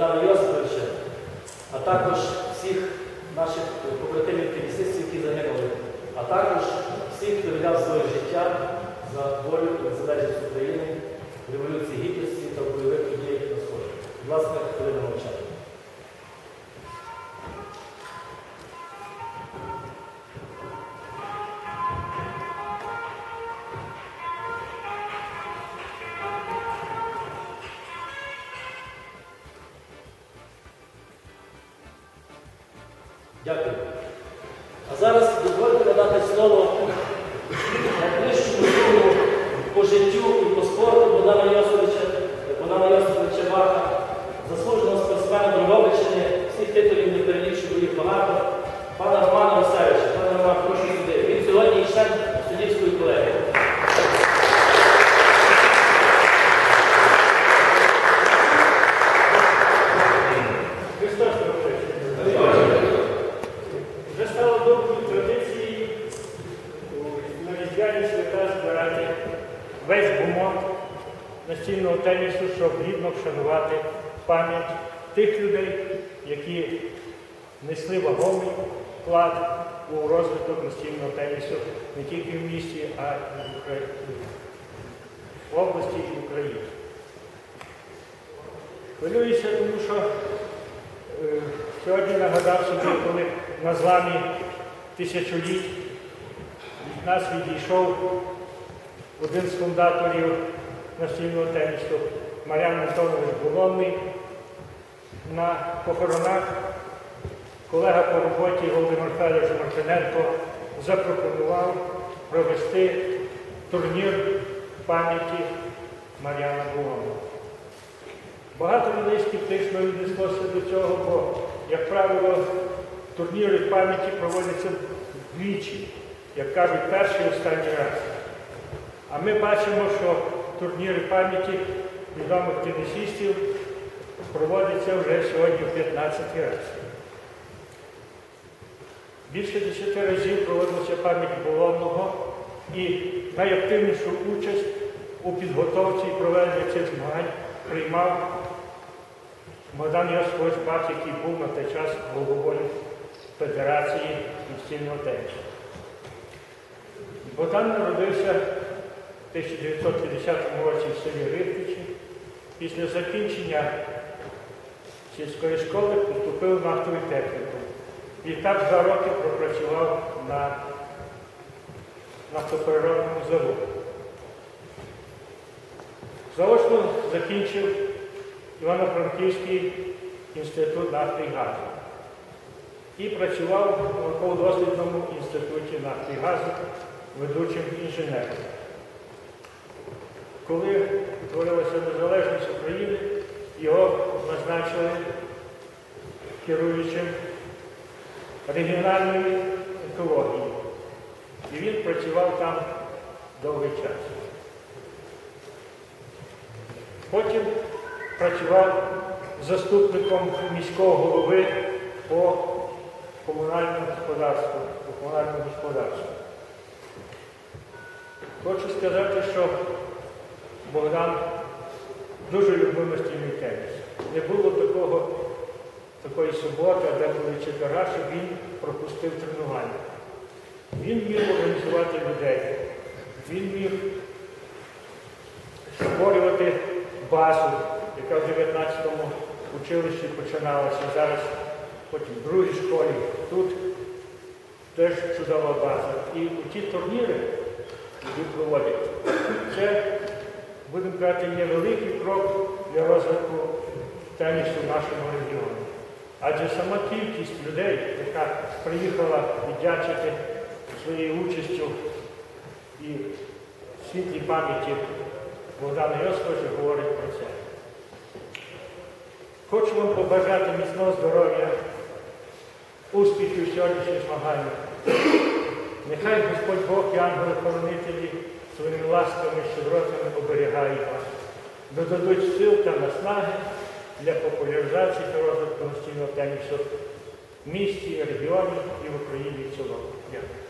Богдана Йосиповича, а також всіх наших побратимів тенісистів, які загинули, а також всіх, хто віддав своє життя за волю і незалежність України революції гідності та бойових людей на Сході. Власне, хвилина мовчання. Дякую. А зараз дозвольте надати слово найближчому другу по життю і по спорту Богдана Йосовича, Богдана Йосовича Баха, заслуженого спортсмена Дрогобичини, всіх титулів не перелічу, їх багато, весь бумаг настільного тенісу, щоб гідно вшанувати пам'ять тих людей, які несли вагомий вклад у розвиток настільного тенісу не тільки в місті, а й в Украї- в області і в Україні. Хвилююся, тому що Е, Сьогодні нагадав собі, коли на зламі тисячоліть від нас відійшов один з фундаторів настільного тенісу Мар'ян Антонович Болонний. На похоронах колега по роботі Володимир Федорович Мартиненко запропонував провести турнір пам'яті Мар'яна Болонного. Багато людей скептично віднеслося до цього, бо, як правило, турніри пам'яті проводяться двічі, як кажуть, перший і останній раз. А ми бачимо, що турніри пам'яті відомих тенісістів проводяться вже сьогодні в 15 разів. Більше 10 разів проводилася пам'ять Болонного і найактивнішу участь у підготовці і проведенні цих змагань приймав Богдан Йосифович Бак, який був на той час головою Федерації настільного тенісу. Богдан народився 1950 році в селі Рибкичі. Після закінчення сільської школи поступив в нафтовий технікум. І так два роки пропрацював на нафтопереробному заводі. Заочно закінчив Івано-Франківський інститут нафти і газу і працював в науково-дослідному інституті нафти і газу ведучим інженером. Коли творилася незалежність України, його назначили керуючим регіональної екології. І він працював там довгий час. Потім працював заступником міського голови по комунальному господарству. По комунальному господарству. Хочу сказати, що Богдан дуже любив настільний теніс. Не було такого, такої суботи, а деколи четвера, щоб він пропустив тренування. Він міг організувати людей, він міг створювати базу, яка в 19-му училищі починалася, зараз потім в другій школі. Тут теж чудова база. І ті турніри, які проводять, це, будемо казати, є великий крок для розвитку тенісу нашому регіоні. Адже сама кількість людей, яка приїхала віддячити своєю участю і світлій пам'яті Богдана Йосифовича говорить про це. Хочу вам побажати міцного здоров'я, успіхів сьогоднішніх змаганнях, Нехай Господь Бог і ангели-хоронителі своїми ласками щедротами оберігають вас, додадуть сил та наснаги для популяризації та розвитку настільного тенісу в місті, регіоні і в Україні в цілому. Дякую.